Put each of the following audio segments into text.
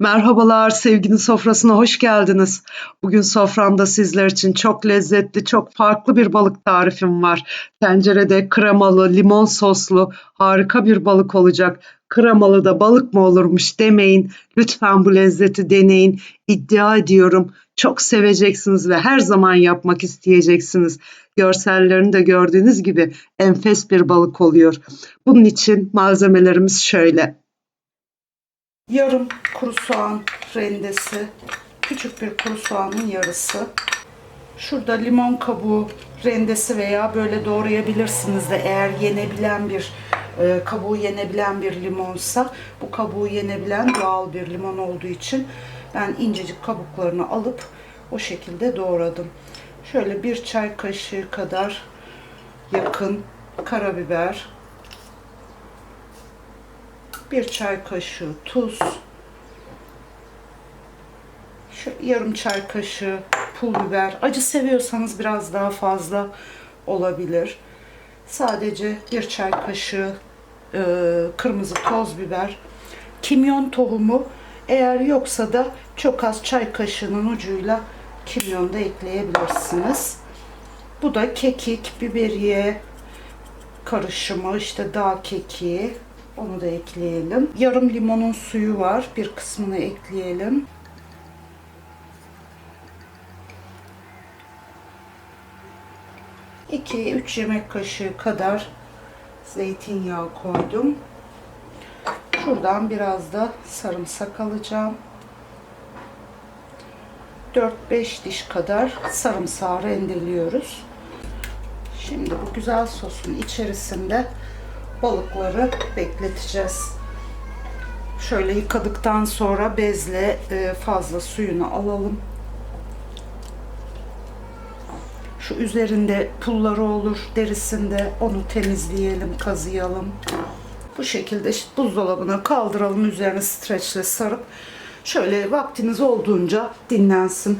Merhabalar, sevginin sofrasına hoş geldiniz. Bugün soframda sizler için çok lezzetli, çok farklı bir balık tarifim var. Tencerede kremalı, limon soslu harika bir balık olacak. Kremalı da balık mı olurmuş demeyin. Lütfen bu lezzeti deneyin. İddia ediyorum çok seveceksiniz ve her zaman yapmak isteyeceksiniz. Görsellerini de gördüğünüz gibi enfes bir balık oluyor. Bunun için malzemelerimiz şöyle. Yarım kuru soğan rendesi, küçük bir kuru soğanın yarısı. Şurada limon kabuğu rendesi veya böyle doğrayabilirsiniz de eğer yenebilen bir e, kabuğu yenebilen bir limonsa bu kabuğu yenebilen doğal bir limon olduğu için ben incecik kabuklarını alıp o şekilde doğradım. Şöyle bir çay kaşığı kadar yakın karabiber, bir çay kaşığı tuz, şu yarım çay kaşığı pul biber. Acı seviyorsanız biraz daha fazla olabilir. Sadece bir çay kaşığı e, kırmızı toz biber, kimyon tohumu. Eğer yoksa da çok az çay kaşığının ucuyla kimyon da ekleyebilirsiniz. Bu da kekik, biberiye karışımı, işte dağ kekiği. Onu da ekleyelim. Yarım limonun suyu var. Bir kısmını ekleyelim. İki, üç yemek kaşığı kadar zeytinyağı koydum. Şuradan biraz da sarımsak alacağım. 4-5 diş kadar sarımsağı rendeliyoruz. Şimdi bu güzel sosun içerisinde balıkları bekleteceğiz. Şöyle yıkadıktan sonra bezle e, fazla suyunu alalım. Şu üzerinde pulları olur derisinde onu temizleyelim, kazıyalım. Bu şekilde işte buzdolabına kaldıralım üzerine streçle sarıp şöyle vaktiniz olduğunca dinlensin.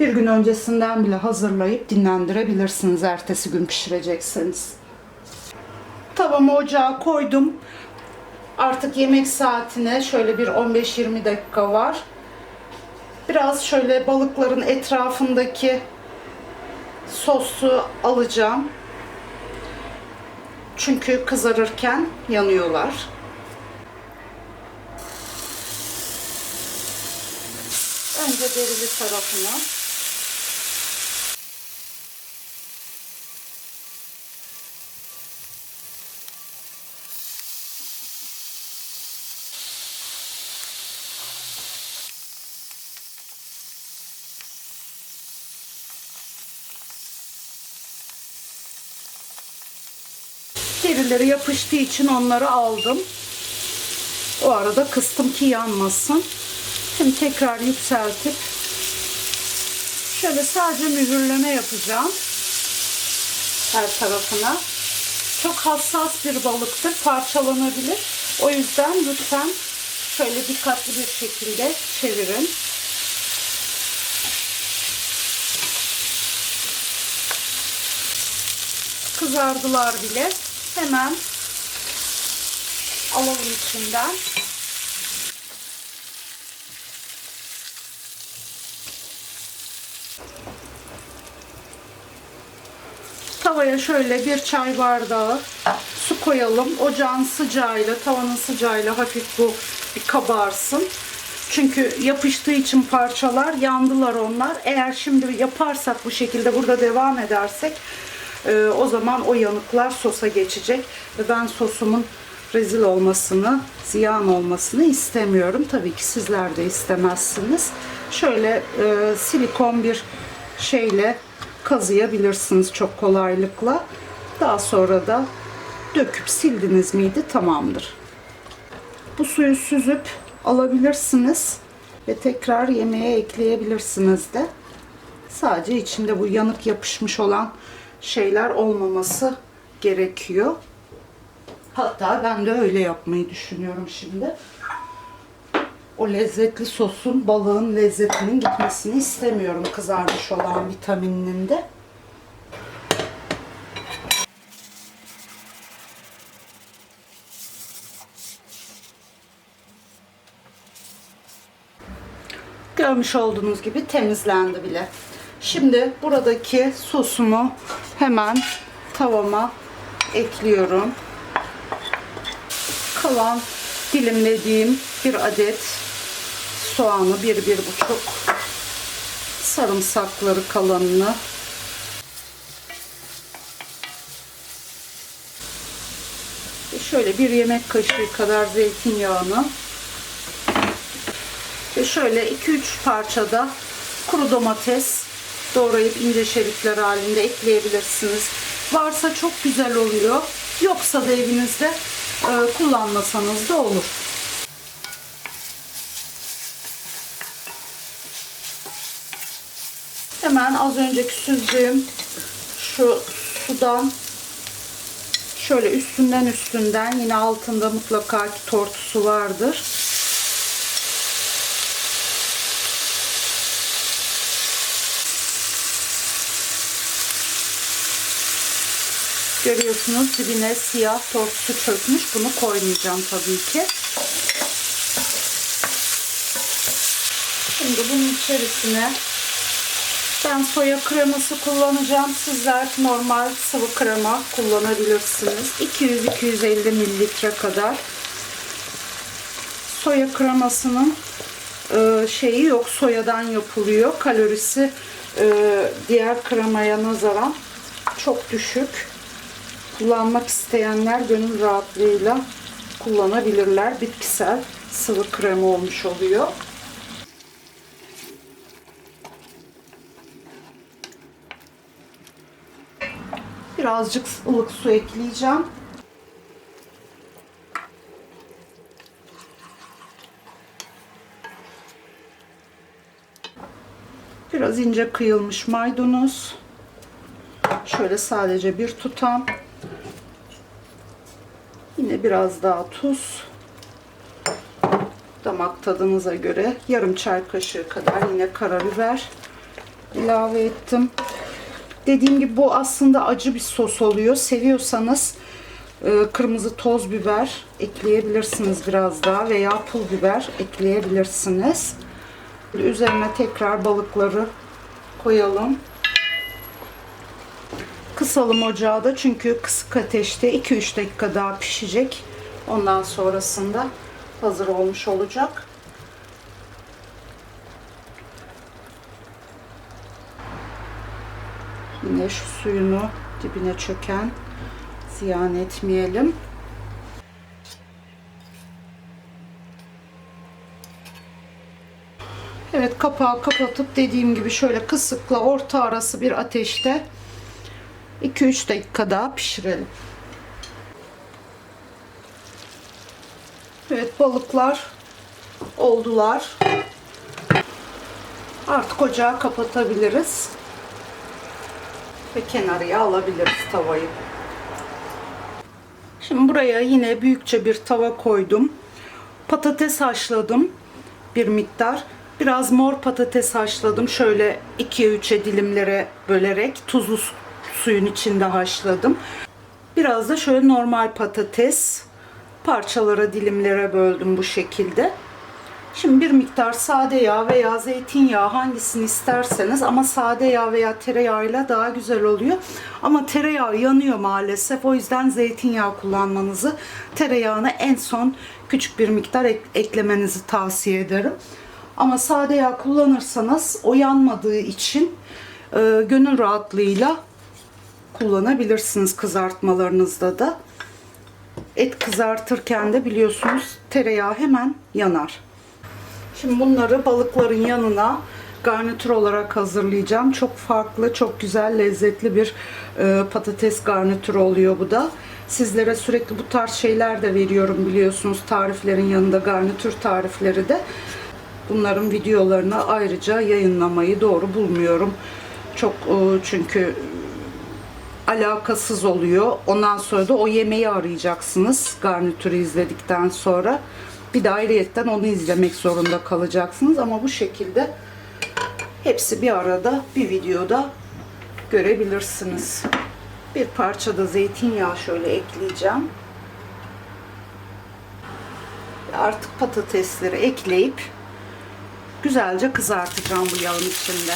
Bir gün öncesinden bile hazırlayıp dinlendirebilirsiniz ertesi gün pişirecekseniz. Tavamı ocağa koydum. Artık yemek saatine şöyle bir 15-20 dakika var. Biraz şöyle balıkların etrafındaki sosu alacağım. Çünkü kızarırken yanıyorlar. Önce derili tarafına derileri yapıştığı için onları aldım. O arada kıstım ki yanmasın. Şimdi tekrar yükseltip şöyle sadece mühürleme yapacağım her tarafına. Çok hassas bir balıktır, parçalanabilir. O yüzden lütfen şöyle dikkatli bir şekilde çevirin. Kızardılar bile. Hemen alalım içinden. Tavaya şöyle bir çay bardağı su koyalım. Ocağın sıcağıyla, tavanın sıcağıyla hafif bu bir kabarsın. Çünkü yapıştığı için parçalar yandılar onlar. Eğer şimdi yaparsak bu şekilde burada devam edersek e, o zaman o yanıklar sosa geçecek. Ve ben sosumun rezil olmasını, ziyan olmasını istemiyorum. Tabii ki sizler de istemezsiniz. Şöyle e, silikon bir şeyle kazıyabilirsiniz çok kolaylıkla. Daha sonra da döküp sildiniz miydi tamamdır. Bu suyu süzüp alabilirsiniz ve tekrar yemeğe ekleyebilirsiniz de. Sadece içinde bu yanık yapışmış olan şeyler olmaması gerekiyor. Hatta ben de öyle yapmayı düşünüyorum şimdi. O lezzetli sosun, balığın lezzetinin gitmesini istemiyorum kızarmış olan vitamininin de. Görmüş olduğunuz gibi temizlendi bile. Şimdi buradaki sosumu hemen tavama ekliyorum. Kalan dilimlediğim bir adet soğanı bir bir buçuk sarımsakları kalanını şöyle bir yemek kaşığı kadar zeytinyağını ve şöyle 2-3 parçada kuru domates doğrayıp ince şeritler halinde ekleyebilirsiniz. Varsa çok güzel oluyor. Yoksa da evinizde e, kullanmasanız da olur. Hemen az önceki süzdüğüm şu sudan şöyle üstünden üstünden yine altında mutlaka ki tortusu vardır. Görüyorsunuz dibine siyah tortusu çökmüş. Bunu koymayacağım tabii ki. Şimdi bunun içerisine ben soya kreması kullanacağım. Sizler normal sıvı krema kullanabilirsiniz. 200-250 mililitre kadar. Soya kremasının e, şeyi yok. Soyadan yapılıyor. Kalorisi e, diğer kremaya nazaran çok düşük. Kullanmak isteyenler gönül rahatlığıyla kullanabilirler. Bitkisel sıvı krema olmuş oluyor. Birazcık ılık su ekleyeceğim. Biraz ince kıyılmış maydanoz. Şöyle sadece bir tutam. Yine biraz daha tuz. Damak tadınıza göre yarım çay kaşığı kadar yine karabiber ilave ettim. Dediğim gibi bu aslında acı bir sos oluyor. Seviyorsanız e, kırmızı toz biber ekleyebilirsiniz biraz daha veya pul biber ekleyebilirsiniz. Üzerine tekrar balıkları koyalım. Kısalım ocağı da çünkü kısık ateşte 2-3 dakika daha pişecek. Ondan sonrasında hazır olmuş olacak. Yine şu suyunu dibine çöken ziyan etmeyelim. Evet kapağı kapatıp dediğim gibi şöyle kısıkla orta arası bir ateşte 2-3 dakika daha pişirelim. Evet balıklar oldular. Artık ocağı kapatabiliriz. Ve kenarıya alabiliriz tavayı. Şimdi buraya yine büyükçe bir tava koydum. Patates haşladım bir miktar. Biraz mor patates haşladım. Şöyle 2-3'e dilimlere bölerek tuzlu suyun içinde haşladım. Biraz da şöyle normal patates parçalara dilimlere böldüm bu şekilde. Şimdi bir miktar sade yağ veya zeytinyağı hangisini isterseniz ama sade yağ veya tereyağıyla daha güzel oluyor. Ama tereyağı yanıyor maalesef. O yüzden zeytinyağı kullanmanızı, tereyağını en son küçük bir miktar ek- eklemenizi tavsiye ederim. Ama sade yağ kullanırsanız o yanmadığı için e, gönül rahatlığıyla kullanabilirsiniz kızartmalarınızda da. Et kızartırken de biliyorsunuz tereyağı hemen yanar. Şimdi bunları balıkların yanına garnitür olarak hazırlayacağım. Çok farklı, çok güzel, lezzetli bir e, patates garnitürü oluyor bu da. Sizlere sürekli bu tarz şeyler de veriyorum biliyorsunuz. Tariflerin yanında garnitür tarifleri de. Bunların videolarını ayrıca yayınlamayı doğru bulmuyorum. Çok e, çünkü alakasız oluyor. Ondan sonra da o yemeği arayacaksınız garnitürü izledikten sonra. Bir de ayrıyetten onu izlemek zorunda kalacaksınız ama bu şekilde hepsi bir arada bir videoda görebilirsiniz. Bir parça da zeytinyağı şöyle ekleyeceğim. Artık patatesleri ekleyip Güzelce kızartacağım bu yağın içinde.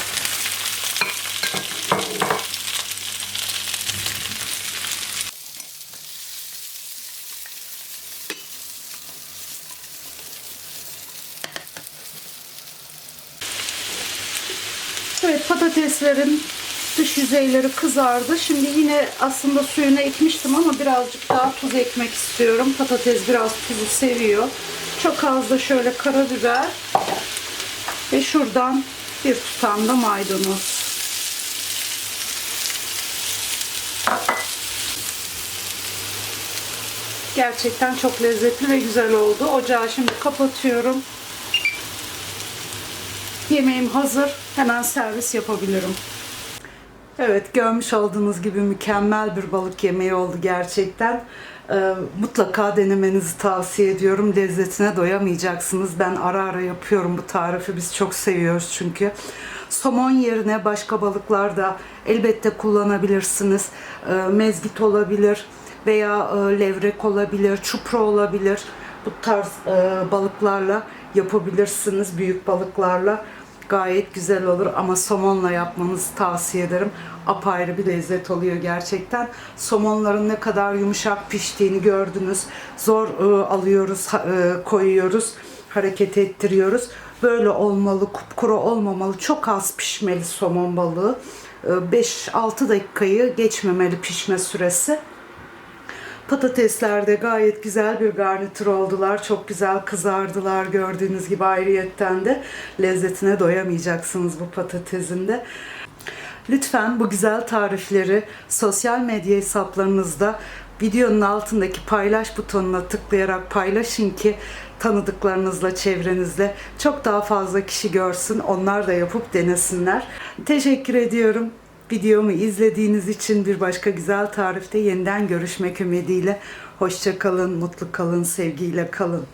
Evet patateslerin dış yüzeyleri kızardı. Şimdi yine aslında suyuna ekmiştim ama birazcık daha tuz ekmek istiyorum. Patates biraz tuzu seviyor. Çok az da şöyle karabiber ve şuradan bir tutam da maydanoz. Gerçekten çok lezzetli ve güzel oldu. Ocağı şimdi kapatıyorum. Yemeğim hazır. Hemen servis yapabilirim. Evet görmüş olduğunuz gibi mükemmel bir balık yemeği oldu gerçekten. Ee, mutlaka denemenizi tavsiye ediyorum. Lezzetine doyamayacaksınız. Ben ara ara yapıyorum bu tarifi. Biz çok seviyoruz çünkü. Somon yerine başka balıklar da elbette kullanabilirsiniz. Ee, mezgit olabilir veya e, levrek olabilir, çupra olabilir. Bu tarz e, balıklarla yapabilirsiniz. Büyük balıklarla gayet güzel olur ama somonla yapmanızı tavsiye ederim. Apayrı bir lezzet oluyor gerçekten. Somonların ne kadar yumuşak piştiğini gördünüz. Zor e, alıyoruz, e, koyuyoruz, hareket ettiriyoruz. Böyle olmalı, kupkuru olmamalı, çok az pişmeli somon balığı. E, 5-6 dakikayı geçmemeli pişme süresi. Patatesler de gayet güzel bir garnitür oldular. Çok güzel kızardılar gördüğünüz gibi ayrıyetten de lezzetine doyamayacaksınız bu patatesin de. Lütfen bu güzel tarifleri sosyal medya hesaplarınızda videonun altındaki paylaş butonuna tıklayarak paylaşın ki tanıdıklarınızla, çevrenizde çok daha fazla kişi görsün. Onlar da yapıp denesinler. Teşekkür ediyorum. Videomu izlediğiniz için bir başka güzel tarifte yeniden görüşmek ümidiyle. Hoşça kalın, mutlu kalın, sevgiyle kalın.